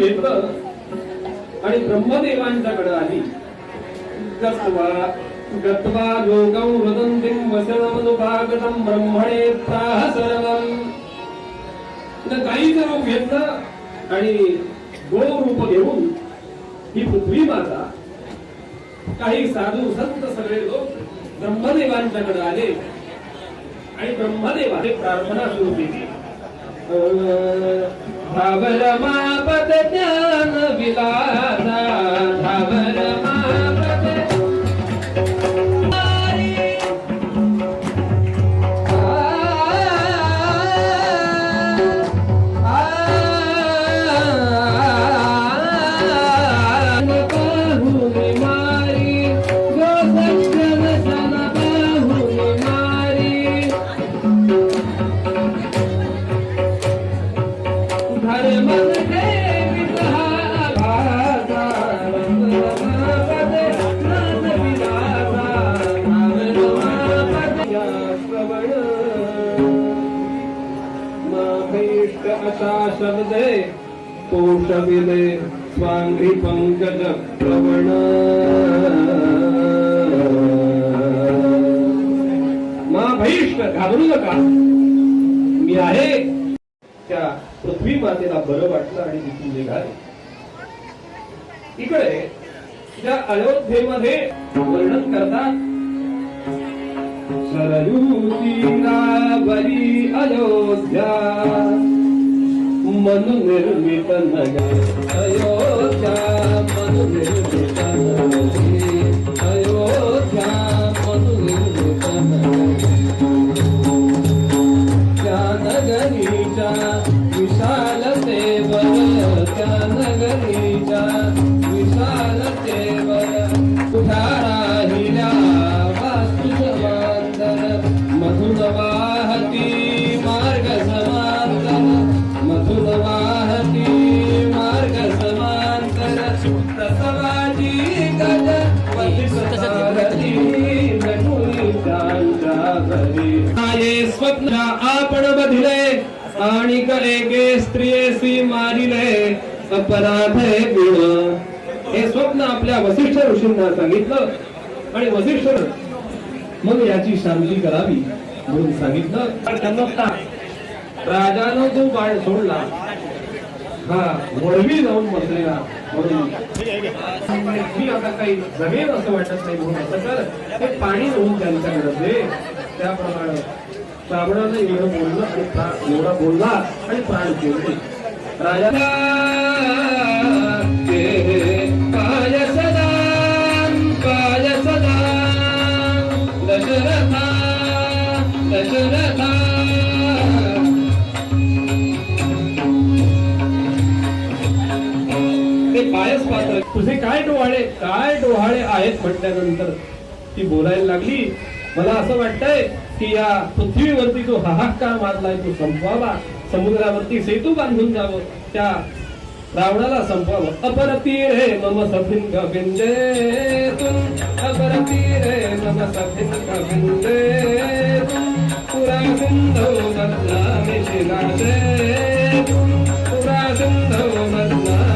गाईचं आणि ब्रह्मदेवांच्याकडे आली. गत्वा गत्वा योगं वदन्तीं वचनमनुभागतं ब्रह्मणे प्राह सर्वं न गाईचं रूप घेतलं आणि गो रूप घेऊन ही पृथ्वी माता काही साधू संत सगळे लोक ब्रह्मदेवांच्याकडे आले. आणि ब्रह्मदेवाने प्रार्थना सुरू केली. धावर ज्ञान विलासा. असा शब्दे पोषविले स्वांगी पंकज प्रवण। मा भैष्ट घाबरू नका. मी आहे त्या पृथ्वी मातेला बरं वाटलं आणि तिथून निघाले. इकडे त्या अयोध्येमध्ये वर्णन करतात. सरयुतीरावरी अयोध्या. ಮನು ನಿರ್ಮಿತ ನಗ ಅಯೋಧ್ಯ ಮನು ನಿರ್ಮಿತ ನಗರಿ एके स्त्रियेसी मारिले अपराध गुण. हे स्वप्न आपल्या वसिष्ठ ऋषींना सांगितलं. आणि वसिष्ठ मग याची शांती करावी म्हणून सांगितलं. राजानं जो बाळ सोडला हा वळवी जाऊन बसलेला म्हणून. मी आता काही जमेल असं वाटत नाही म्हणून असं तर ते पाणी होऊन त्यांच्याकडे त्याप्रमाणे श्रावणानं एवढं बोललं आणि एवढा बोलला आणि प्राण केले राजा दशरथा ते पात्र. तुझे काय डोहाळे काय डोहाळे आहेत म्हटल्यानंतर ती बोलायला लागली. मला असं वाटतंय की या पृथ्वीवरती जो हाहाकार मारलाय तो संपवावा. समुद्रावरती सेतू बांधून जावं. त्या रावणाला संपवावं. अपरतीरे मम सभिन गविंदे तुम. अपरतीरे मम सभिन गविंदे तुम. पुरा सिंधो बदनामी शिलासे तुम. पुरा सिंधो बदनामी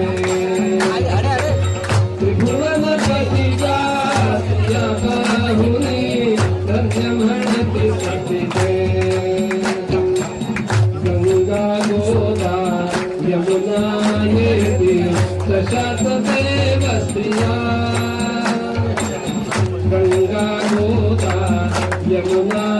Yamuna